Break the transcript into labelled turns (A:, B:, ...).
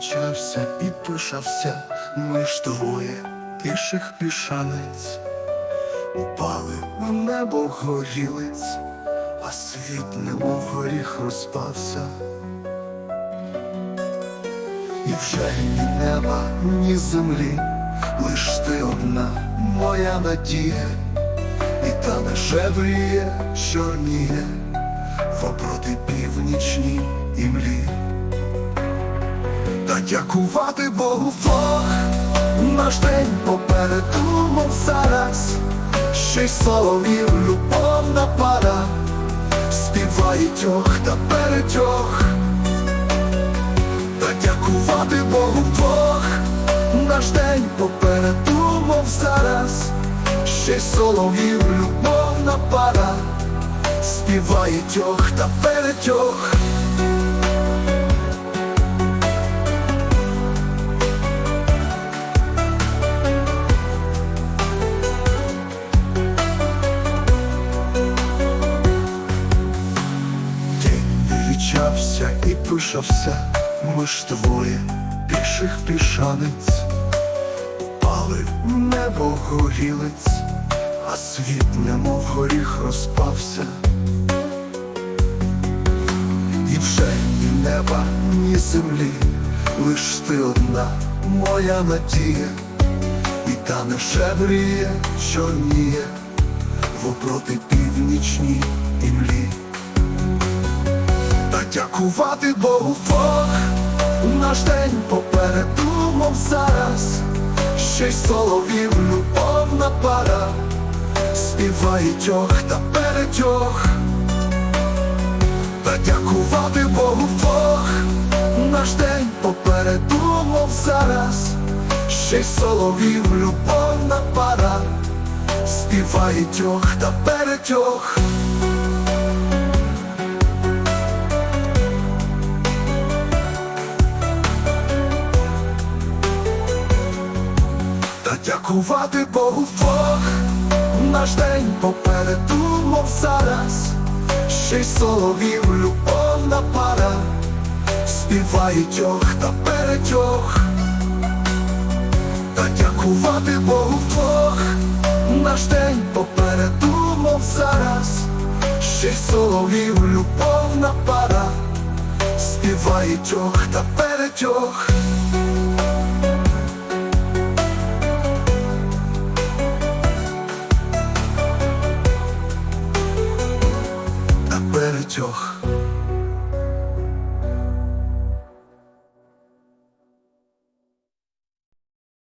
A: вічався і пишався, ми ж двоє піших пішанець, упали в небо горілиць, а світ немов горіх розпався. І вже ні неба, ні землі, лиш ти одна моя надія, і та не жевріє, чорніє в оброти північній імлі. Дякувати Богу Бог, наш день попереду, мов зараз, ще й соловів любовна пара, співають ох та перетьох. Та дякувати Богу Бог, наш день попереду, мов зараз, ще й соловів любовна пара, співають ох та перетьох. Пишався, ми ж двоє піших пішанець, пали в небо горілиць, а світ немов горіх розпався. І вже ні неба, ні землі, лиш ти одна моя надія, і та не шебріє, чорніє в опроти північній імлі. Дякувати Богу Бог, наш день попереду, мов зараз, ще й соловів любовна пара, співають ох та перетьох. Та дякувати Богу Бог, наш день попереду, мов зараз, ще й соловів любовна пара, співають ох та перетьох. Та дякувати Богу Бог, наш день попереду, мов зараз, ще й соловів любовна пара, співають ох та перетьох. Та дякувати Богу Бог, наш день попереду, мов зараз, ще й соловів любовна пара, співають ох та перетьох. çok.